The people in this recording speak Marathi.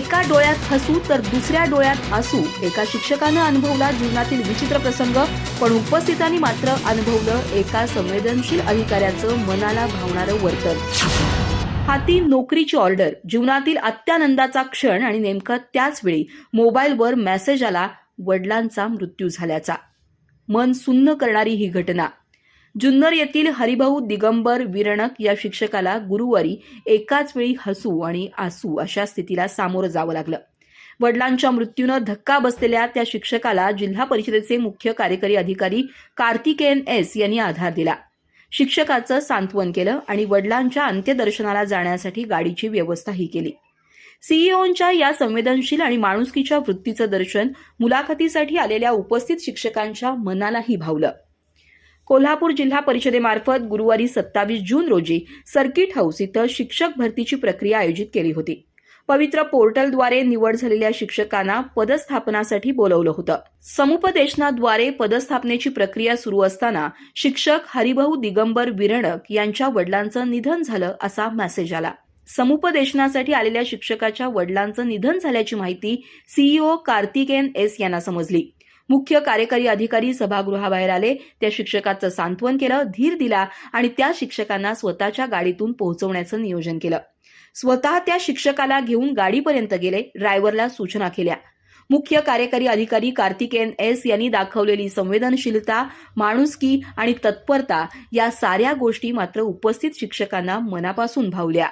एका डोळ्यात हसू तर दुसऱ्या डोळ्यात आसू एका शिक्षकानं अनुभवला जीवनातील विचित्र प्रसंग पण उपस्थितांनी मात्र अनुभवलं एका संवेदनशील अधिकाऱ्याचं मनाला भावणारं वर्तन. हाती नोकरीची ऑर्डर. जीवनातील अत्यानंदाचा क्षण आणि नेमका त्याच वेळी मोबाईलवर मेसेज आला वडिलांचा मृत्यू झाल्याचा. मन सुन्न करणारी ही घटना. जुन्नर येथील हरिभाऊ दिगंबर विरणक या शिक्षकाला गुरुवारी एकाच वेळी हसू आणि आसू अशा स्थितीला सामोरं जावं लागलं. वडिलांच्या मृत्यूनं धक्का बसलेल्या त्या शिक्षकाला जिल्हा परिषदेचे मुख्य कार्यकारी अधिकारी कार्तिकेयन एस यांनी आधार दिला. शिक्षकाचं सांत्वन केलं आणि वडिलांच्या अंत्यदर्शनाला जाण्यासाठी गाडीची व्यवस्थाही केली. सीईओंच्या या संवेदनशील आणि माणुसकीच्या वृत्तीचं दर्शन मुलाखतीसाठी आलेल्या उपस्थित शिक्षकांच्या मनालाही भावलं. कोल्हापूर जिल्हा परिषदेमार्फत गुरुवारी सत्तावीस जून रोजी सर्किट हाऊस इथं शिक्षक भरतीची प्रक्रिया आयोजित केली होती. पवित्र पोर्टलद्वारे निवड झालेल्या शिक्षकांना पदस्थापनासाठी बोलवलं होतं. समुपदेशनाद्वारे पदस्थापनेची प्रक्रिया सुरू असताना शिक्षक हरिभाऊ दिगंबर विरणक यांच्या वडिलांचं निधन झालं असा मेसेज आला. समुपदेशनासाठी आलेल्या शिक्षकाच्या वडिलांचं निधन झाल्याची माहिती सीईओ कार्तिकेन एस यांना समजली. मुख्य कार्यकारी अधिकारी सभागृहाबाहेर आले. त्या शिक्षकाचं सांत्वन केलं धीर दिला आणि त्या शिक्षकांना स्वतःच्या गाडीतून पोहोचवण्याचं नियोजन केलं. स्वतः त्या शिक्षकाला घेऊन गाडीपर्यंत गेले ड्रायव्हरला सूचना केल्या. मुख्य कार्यकारी अधिकारी कार्तिकेयन एस यांनी दाखवलेली संवेदनशीलता माणुसकी आणि तत्परता या साऱ्या गोष्टी मात्र उपस्थित शिक्षकांना मनापासून भावल्या.